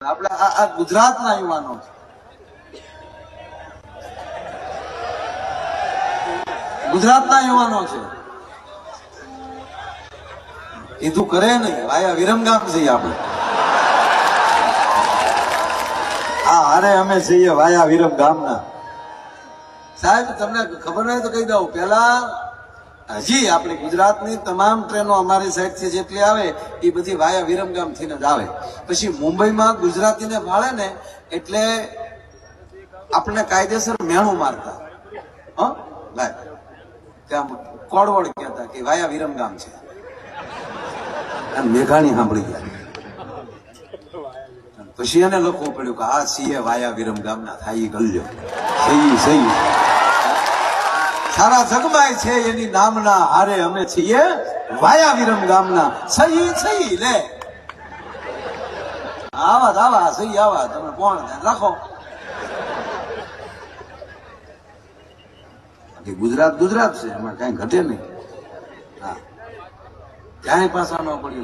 આપણે આ ગુજરાતના યુવાનો ગુજરાતના યુવાનો છે. કીધું કરે નહીં. આયા વિરમગામ છીએ આપણે. હા અરે અમે છીએ વાયા વિરમ ગામના સાહેબ, તમને ખબર હોય તો કહી દઉં. પેલા હજી આપણે ગુજરાતની તમામ ટ્રેનો અમારી સાઈડથી જેટલી આવે, એ બધી વાયા વિરમગામથી જ આવે. પછી મુંબઈમાં ગુજરાતીને ભાળે ને, એટલે આપણને કાયદેસર મેણું મારતા. હા? ભાઈ, ત્યાં કોડવડ કહેતા કે વાયા વિરમગામ છે. મેઘાણી સાંભળી ગયા. પછી એને લખવું પડ્યું કે આ સીએ વાયા વિરમગામના થાય ગલ્યો. સહી સહી. સારા જગમાય છે એની નામના હારે અમે છીએ વાયા વિરમ ગામના. સહી સહી, લે. આવા આવા, સહી, આવા, તમે કોણ? લખો ગુજરાત ગુજરાત છે, એમાં કઈ ઘટે નહીં. ક્યાંય પાછા ન પડ્યું.